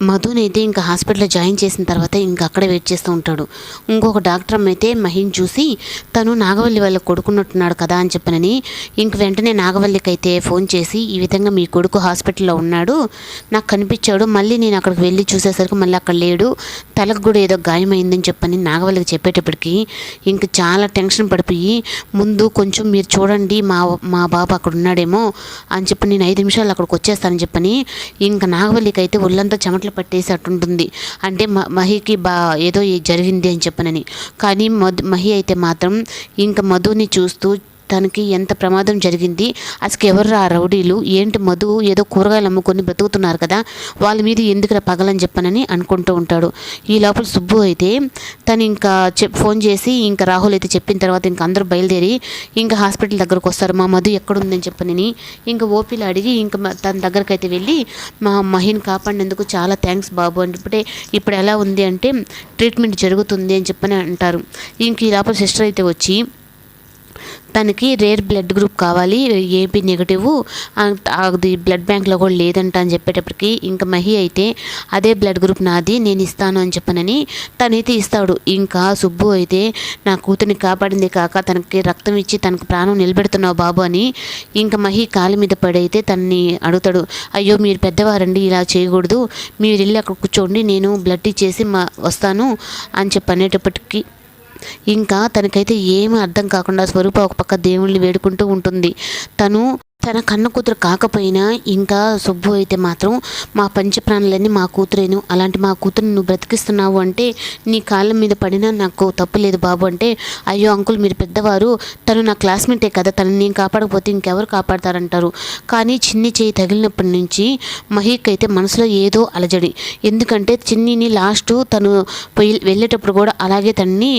మధునైతే ఇంకా హాస్పిటల్లో జాయిన్ చేసిన తర్వాత ఇంకా అక్కడే వెయిట్ చేస్తూ ఉంటాడు. ఇంకొక డాక్టర్ అమ్మ అయితే మహిం చూసి తను నాగవల్లి వాళ్ళ కొడుకున్నట్టున్నాడు కదా అని చెప్పనని ఇంక వెంటనే నాగవల్లికి అయితే ఫోన్ చేసి ఈ విధంగా మీ కొడుకు హాస్పిటల్లో ఉన్నాడు నాకు కనిపించాడు మళ్ళీ నేను అక్కడికి వెళ్ళి చూసేసరికి మళ్ళీ అక్కడ లేడు తలకు కూడా ఏదో గాయమైందని చెప్పని నాగవల్లికి చెప్పేటప్పటికి ఇంక చాలా టెన్షన్ పడిపోయి ముందు కొంచెం మీరు చూడండి మా మా బాబు అక్కడ ఉన్నాడేమో అని చెప్పి నేను ఐదు నిమిషాలు అక్కడికి వచ్చేస్తానని చెప్పని ఇంకా నాగవల్లికి అయితే ఒళ్ళంతా చెమటలు పట్టేసి అట్టుంటుంది అంటే మహికి బా ఏదో జరిగింది అని చెప్పనని. కానీ మధు మహి అయితే మాత్రం ఇంకా మధుని చూస్తూ తనకి ఎంత ప్రమాదం జరిగింది? అసలు ఎవరు ఆ రౌడీలు? ఏంటి మధు? ఏదో కూరగాయలు అమ్ముకొని బ్రతుకుతున్నారు కదా వాళ్ళ మీద ఎందుకు పగలని చెప్పనని అనుకుంటూ ఉంటాడు. ఈ లోపల సుబ్బు అయితే తను ఇంకా చెప్ ఫోన్ చేసి ఇంకా రాహుల్ అయితే చెప్పిన తర్వాత ఇంకా అందరూ బయలుదేరి ఇంకా హాస్పిటల్ దగ్గరకు వస్తారు. మా మధు ఎక్కడుందని చెప్పనని ఇంకా ఓపీలు అడిగి ఇంకా తన దగ్గరికి అయితే వెళ్ళి మా మహిన్ కాపాడినందుకు చాలా థ్యాంక్స్ బాబు అంటే ఇప్పుడే ఇప్పుడు ఎలా ఉంది అంటే ట్రీట్మెంట్ జరుగుతుంది అని చెప్పని అంటారు. ఇంక ఈ లోపల సిస్టర్ అయితే వచ్చి తనకి రేర్ బ్లడ్ గ్రూప్ కావాలి ఏబీ నెగటివ్ అది బ్లడ్ బ్యాంక్లో కూడా లేదంట అని చెప్పేటప్పటికి ఇంకా మహి అయితే అదే బ్లడ్ గ్రూప్ నాది నేను ఇస్తాను అని చెప్పనని తనైతే ఇస్తాడు. ఇంకా సుబ్బు అయితే నా కూతుర్ని కాపాడింది కాక తనకి రక్తం ఇచ్చి తనకు ప్రాణం నిలబెడుతున్నావు బాబు అని ఇంకా మహి కాలు మీద పడైతే తనని అడుగుతాడు అయ్యో మీరు పెద్దవారండి ఇలా చేయకూడదు. మీరు వెళ్ళి అక్కడ కూర్చోండి నేను బ్లడ్ ఇచ్చేసి మా వస్తాను అని చెప్పి అనేటప్పటికీ ఇంకా తనకైతే ఏమీ అర్థం కాకుండా స్వరూప ఒక పక్క దేవుణ్ణి వేడుకుంటూ ఉంటుంది. తను తన కన్న కూతురు కాకపోయినా ఇంకా సుబ్బు అయితే మాత్రం మా పంచప్రాణులన్నీ మా కూతురేను. అలాంటి మా కూతురుని నువ్వు బ్రతికిస్తున్నావు అంటే నీ కాళ్ళ మీద పడినా నాకు తప్పు లేదు బాబు అంటే అయ్యో అంకుల్ మీరు పెద్దవారు తను నా క్లాస్మేటే కదా తను నేను కాపాడకపోతే ఇంకెవరు కాపాడతారంటారు. కానీ చిన్ని చేయి తగిలినప్పటి నుంచి మహీక్ అయితే మనసులో ఏదో అలజడి. ఎందుకంటే చిన్నిని లాస్ట్ తను పోయి వెళ్ళేటప్పుడు కూడా అలాగే తనని